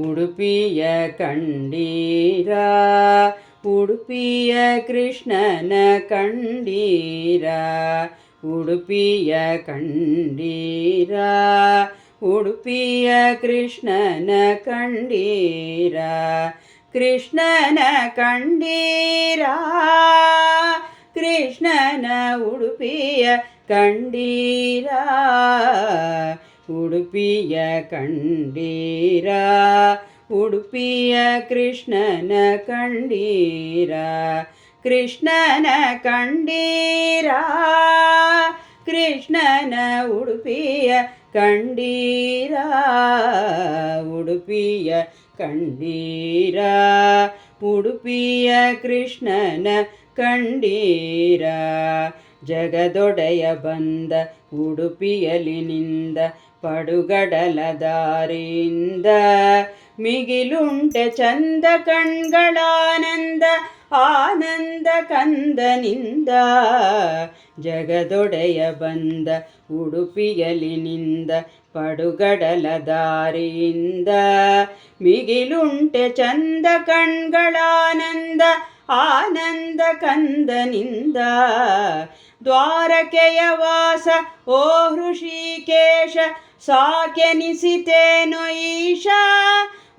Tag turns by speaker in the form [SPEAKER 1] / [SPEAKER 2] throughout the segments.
[SPEAKER 1] ಉಡುಪಿಯ ಕಂಡೀರ ಉಡುಪಿಯ ಕೃಷ್ಣನ ಕಂಡೀರ ಉಡುಪಿಯ ಕಂಡೀರ ಉಡುಪಿಯ ಕೃಷ್ಣನ ಕಂಡೀರ ಕೃಷ್ಣನ ಕಂಡೀರ ಕೃಷ್ಣನ ಉಡುಪಿಯ ಕಂಡೀರ ಉಡುಪಿಯ ಕಂಡೀರ ಉಡುಪಿಯ ಕೃಷ್ಣನ ಕಂಡೀರ ಕೃಷ್ಣನ ಕಂಡೀರ ಕೃಷ್ಣನ ಉಡುಪಿಯ ಕಂಡೀರ ಉಡುಪಿಯ ಕಂಡೀರ ಉಡುಪಿಯ ಕೃಷ್ಣನ ಕಂಡೀರ ಜಗದೊಡೆಯ ಬಂದ ಉಡುಪಿಯಲಿನಿಂದ ಪಡುಗಡಲ ದಾರಿಯಿಂದ ಮಿಗಿಲುಂಟೆ ಚಂದ ಕಣ್ಗಳಾನಂದ, ಆನಂದ ಕಂದನಿಂದ ಜಗದೊಡೆಯ ಬಂದ ಉಡುಪಿಯಲಿನಿಂದ ಪಡುಗಡಲ ದಾರಿಯಿಂದ ಮಿಗಿಲುಂಟೆ ಚಂದ ಕಣ್ಗಳಾನಂದ, ಆನಂದ ಕಂದನಿಂದ ದ್ವಾರಕೆಯ ವಾಸ, ಓ ಹೃಷಿಕೇಶ, ಸಾಕೆನಿಸಿತೇನು ಈಶಾ?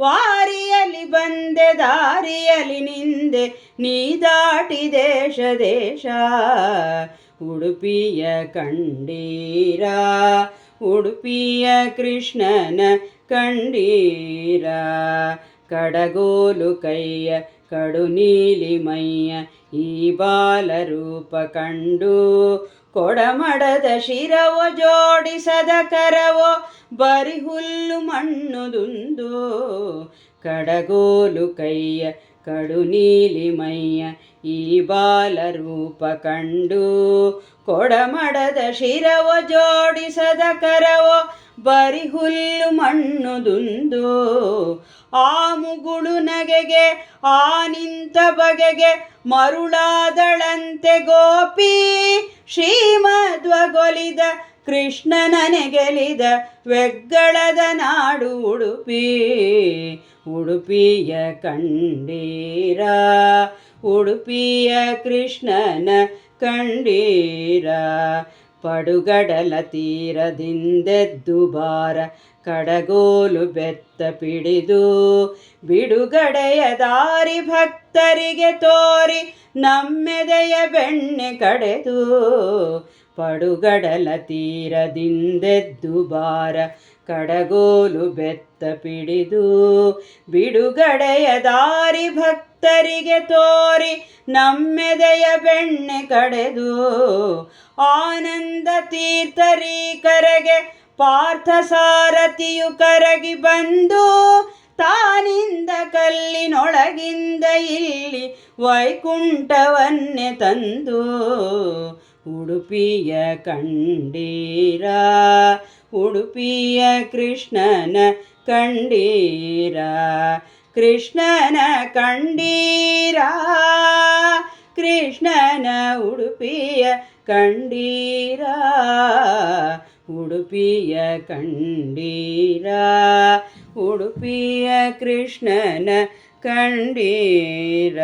[SPEAKER 1] ವಾರಿಯಲಿ ಬಂದೆ ದಾರಿಯಲಿ ನಿಂದೆ, ನೀ ದಾಟಿ ದೇಶ ದೇಶ. ಉಡುಪಿಯ ಕಂಡೀರ, ಉಡುಪಿಯ ಕೃಷ್ಣನ ಕಂಡೀರ. ಕಡಗೋಲು ಕೈಯ ಕಡು ನೀಲಿ ಮೈಯ ಈ ಬಾಲರೂಪ ಕಂಡು ಕೊಡಮಡದ ಶಿರವೋ ಜೋಡಿಸದ ಕರವೋ ಬರಿ ಹುಲ್ಲು ಮಣ್ಣುದುಂದು ಕಡಗೋಲು ಕೈಯ ಕಡು ನೀಲಿ ಮೈಯ ಈ ಬಾಲರೂಪ ಕಂಡು ಕೊಡಮಡದ ಶಿರವೋ ಜೋಡಿಸದ ಕರವೋ ಬರಿ ಹುಲ್ಲು ಮಣ್ಣುದುಂದು ಆ ಮುಗುಳು ನಗೆಗೆ, ಆ ನಿಂತ ಬಗೆಗೆ ಮರುಳಾದಳಂತೆ ಗೋಪಿ. ಶ್ರೀಮಧ್ವಗೊಲಿದ ಕೃಷ್ಣನನೆ ಗೆಲಿದ ವೆಗ್ಗಳದ ನಾಡು ಉಡುಪಿ. ಉಡುಪಿಯ ಕಂಡೀರ, ಉಡುಪಿಯ ಕೃಷ್ಣನ ಕಂಡೀರ. ಪಡುಗಡಲ ತೀರದಿಂದೆದ್ದು ಬಾರ ಕಡಗೋಲು ಬೆತ್ತ ಪಿಡಿದು ಬಿಡುಗಡೆಯ ದಾರಿ ಭಕ್ತರಿಗೆ ತೋರಿ ನಮ್ಮೆದೆಯ ಬೆಣ್ಣೆ ಕಡೆದು ಪಡುಗಡಲ ತೀರದಿಂದೆದ್ದು ಬಾರ ಕಡಗೋಲು ಬೆತ್ತ ಪಿಡಿದು ಬಿಡುಗಡೆಯ ದಾರಿ ಭಕ್ತರಿಗೆ ತೋರಿ ನಮ್ಮೆದೆಯ ಬೆಣ್ಣೆ ಕಡೆದು ಆನಂದ ತೀರ್ಥರೀಕರಗೆ ಪಾರ್ಥ ಸಾರಥಿಯು ಕರಗಿ ಬಂದು ತಾನಿಂದ ಕಲ್ಲಿನೊಳಗಿಂದ ಇಲ್ಲಿ ವೈಕುಂಠವನ್ನೇ ತಂದು ಉಡುಪಿಯ ಕಂಡೀರ ಉಡುಪಿಯ ಕೃಷ್ಣನ ಕಂಡೀರ ಕೃಷ್ಣನ ಕಂಡೀರ ಕೃಷ್ಣನ ಉಡುಪಿಯ ಕಂಡೀರ ಉಡುಪಿಯ ಕಂಡೀರ ಉಡುಪಿಯ ಕೃಷ್ಣನ ಕಂಡೀರ